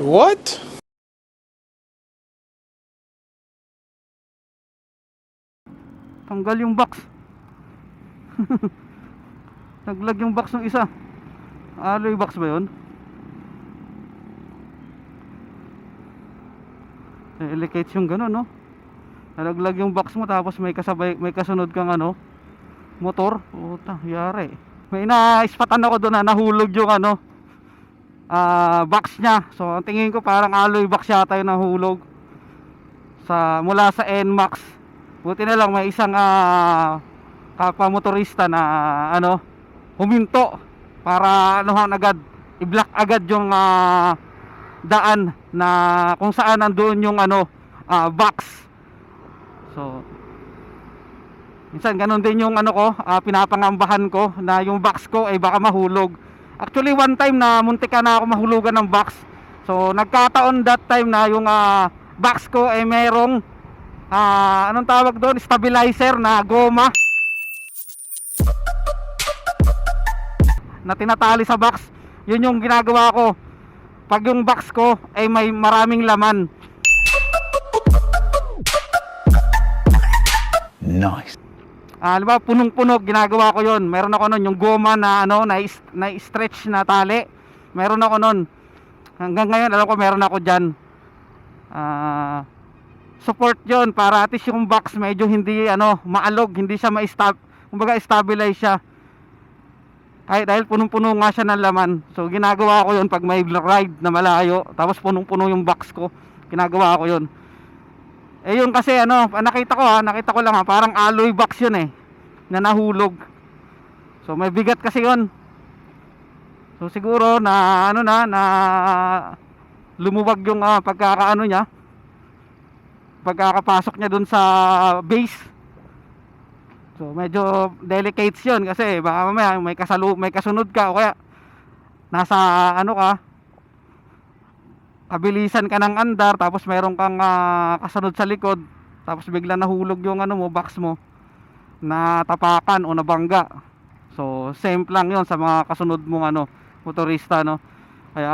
What? Tanggal yung box. Naglag yung box ng isa. Alloy box ba yun? Delicates yung gano'n, no? Nalaglag yung box mo tapos may kasabay, may kasunod kang ano, motor. Puta, yari. May na-ispatan ako doon na nahulog yung ano, ah box niya. So, ang tingin ko parang alloy box yata yung nahulog sa mula sa NMAX. Buti na lang may isang ah, kapwa motorista na ano huminto para anuhan agad i-block agad yung ah, daan na kung saan nandoon yung ano ah, box. So minsan ganun din yung ano ko, ah, pinapangambahan ko na yung box ko ay baka mahulog. Actually one time na muntika na ako mahulugan ng box. So nagkataon that time na yung ah, box ko ay merong ah, anong tawag doon? Stabilizer na goma. Na tinatali sa box. Yun yung ginagawa ko. Pag yung box ko ay may maraming laman. Nice. Ah, ba, punong-puno ginagawa ko 'yon. Meron ako noon yung goma na ano, na, na stretch na tali. Meron ako noon. Hanggang ngayon alam ko meron ako diyan. Ah, support 'yon para at least yung box medyo hindi ano, maalog, hindi siya ma-stab, kumbaga stabilize siya. Kahit dahil punong-puno nga siya ng laman. So ginagawa ko 'yon pag may ride na malayo, tapos punong-puno yung box ko. Ginagawa ko 'yon. Eh yun kasi ano, ah, nakita ko ha, nakita ko lang ha, parang alloy box yun eh, na nahulog. So may bigat kasi yun. So siguro na ano na, na lumuwag yung ah, pagkakaano niya, pagkakapasok niya dun sa base. So medyo delicates yun kasi baka mamaya may, kasalu may kasunod ka o kaya nasa ano ka, kabilisan ka ng andar tapos meron kang ah, kasunod sa likod tapos bigla nahulog yung ano mo box mo na tapakan o nabangga. So same lang yon sa mga kasunod mong ano motorista no? Kaya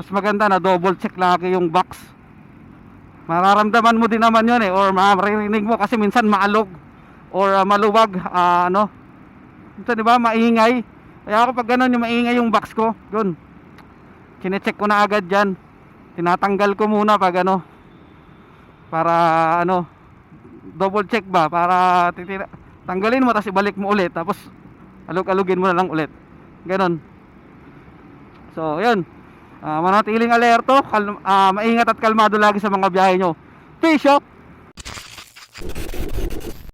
mas maganda na double check lagi yung box. Mararamdaman mo din naman yun eh or maririnig mo kasi minsan maalog or ah, maluwag ah, ano. Minsan di ba maingay. Kaya ako pag ganun yung maingay yung box ko yun Kine-check ko na agad yan. Tinatanggal ko muna pag ano. Para ano. Double check ba? Para titira, tanggalin mo tapos ibalik mo ulit. Tapos alug-alugin mo na lang ulit. Ganon. So, yun. Ah, manatiling alerto. Kal- ah, maingat at kalmado lagi sa mga biyahe nyo. Peace out!